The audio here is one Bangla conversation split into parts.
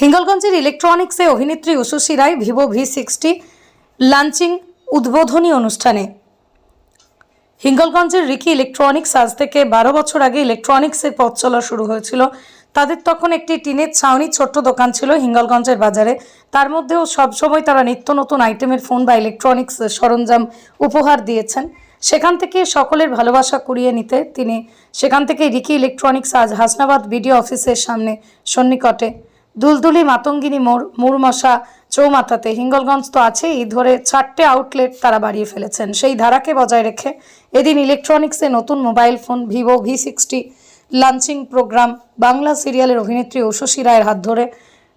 হিঙ্গলগঞ্জের ইলেকট্রনিক্সে অভিনেত্রী Ushasi Roy Vivo V sixty launching উদ্বোধনী অনুষ্ঠানে। হিঙ্গলগঞ্জের রিকি ইলেকট্রনিক্স আজ থেকে বারো বছর আগে ইলেকট্রনিক্সের পথ চলা শুরু হয়েছিল। তাদের তখন একটি টিনের ছাউনি ছোট্ট দোকান ছিল হিঙ্গলগঞ্জের বাজারে। তার মধ্যেও সবসময় তারা নিত্য নতুন আইটেমের ফোন বা ইলেকট্রনিক্স সরঞ্জাম উপহার দিয়েছেন। সেখান থেকে সকলের ভালোবাসা কুড়িয়ে নিতে তিনি সেখান থেকে রিকি ইলেকট্রনিক্স আজ হাসনাবাদ বিডিও অফিসের সামনে সন্নিকটে। দুলদুলি মাতঙ্গিনী মোড় মুরমশা চৌমাথাতে। হিঙ্গলগঞ্জ তো আছেই, ধরে চারটে আউটলেট তারা বাড়িয়ে ফেলেছেন। সেই ধারাকে বজায় রেখে এদিন ইলেকট্রনিক্সে নতুন mobile phone Vivo V sixty launching program Bangla সিরিয়ালের অভিনেত্রী ঐশী রায়ের হাত ধরে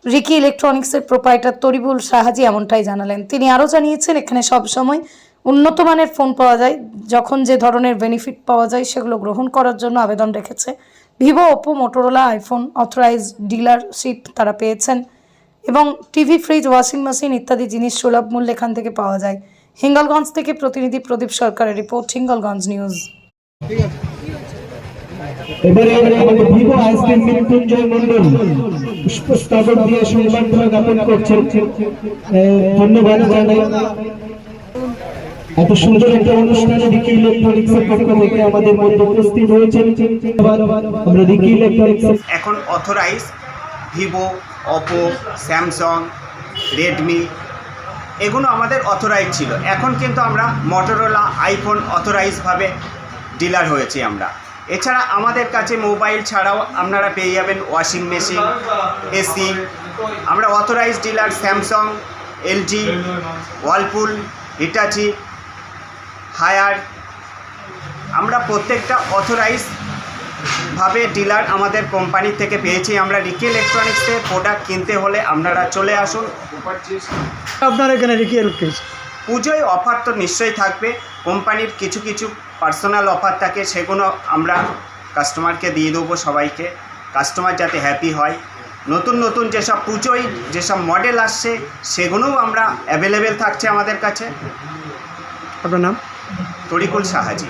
রিকি ইলেকট্রনিক্সের প্রোপাইটার তরিবুল সাহাজি এমনটাই জানালেন। তিনি আরও জানিয়েছেন, এখানে সবসময় উন্নত মানের ফোন পাওয়া যায়, যখন যে ধরনের বেনিফিট পাওয়া যায় সেগুলো গ্রহণ করার জন্য আবেদন রেখেছে। Vivo, Oppo, Motorola iPhone authorise dealership তারা পেয়েছেন এবং টিভি ফ্রিজ ওয়াশিং মেশিন ইত্যাদি জিনিস সুলভ মূল্যে এখান থেকে পাওয়া যায়। হিঙ্গলগঞ্জ থেকে প্রতিনিধি প্রদীপ সরকারের রিপোর্ট হিঙ্গলগঞ্জ নিউজ এবারে Vivo ice cream Mrityunjay Mondal দিয়ে সম্বর্ধনা জ্ঞাপন করছেন। ধন্যবাদ জানাই। এত সুন্দর একটা অনুষ্ঠানে পক্ষ থেকে আমাদের মধ্যে উপস্থিত হয়েছেন। আমরা ইলেকট্রনিক্স এখন authorise Vivo Oppo Samsung Redmi এগুলো আমাদের অথরাইজ ছিল। এখন কিন্তু আমরা মটোরোলা আইফোন অথরাইজভাবে ডিলার হয়েছি আমরা। এছাড়া আমাদের কাছে মোবাইল ছাড়াও আপনারা পেয়ে যাবেন ওয়াশিং মেশিন এসি আমরা authorise dealer Samsung LG Whirlpool Hitachi Haier আমরা প্রত্যেকটা অথরাইজ ভাবে ডিলার আমাদের কোম্পানি থেকে পেয়েছি। আমরা রিকি ইলেকট্রনিক্সের প্রোডাক্ট কিনতে হলে আপনারা চলে আসুন। আপনার এখানে রিকি ইলেকট্রিক্স পুজোয় অফার তো নিশ্চয়ই থাকবে। কোম্পানির কিছু কিছু পার্সোনাল অফার থাকে সেগুলো আমরা কাস্টমারকে দিয়ে দেবো সবাইকে। কাস্টমার যাতে হ্যাপি হয়। নতুন নতুন যেসব পুজোয় যেসব মডেল আসছে সেগুলোও আমরা অ্যাভেলেবেল থাকছে আমাদের কাছে। আপনার নাম? তরিকুল সাহাজি।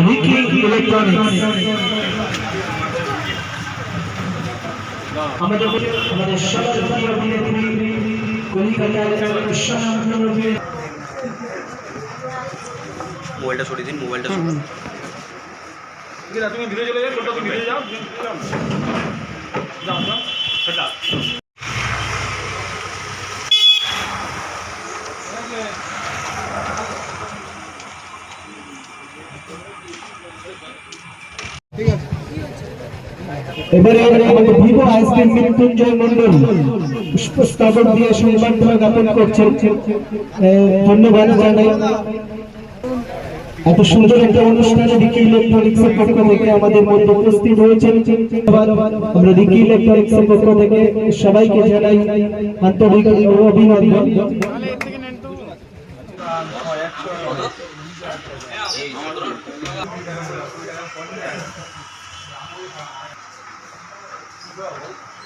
রিকি ইলেকট্রনিক্স আমাদের আমাদের সবার প্রিয় অভিনেত্রী কলিকাতার বিশ্বনাথ মোবাইলটা সরিয়ে দিন মোবাইলটা। তুমি ধীরে চলে যাও ছোটটা তুমি ধীরে যাও যাও যাও সেটা এবারে আমাদের ভিভো আইসক্রিম মৃত্যুঞ্জয় মন্ডল পুষ্পস্তবক দিয়ে সম্বর্ধনা জ্ঞাপন করছেন। ধন্যবাদ জানাই। এত সুন্দর একটা অনুষ্ঠানে রিকি ইলেকট্রনিক্স পক্ষ থেকে আমাদের মধ্যে উপস্থিত হয়েছেন। আমরা রিকি ইলেকট্রনিক্স পক্ষ থেকে সবাইকে জানাই আন্তরিক অভিনন্দন। 12.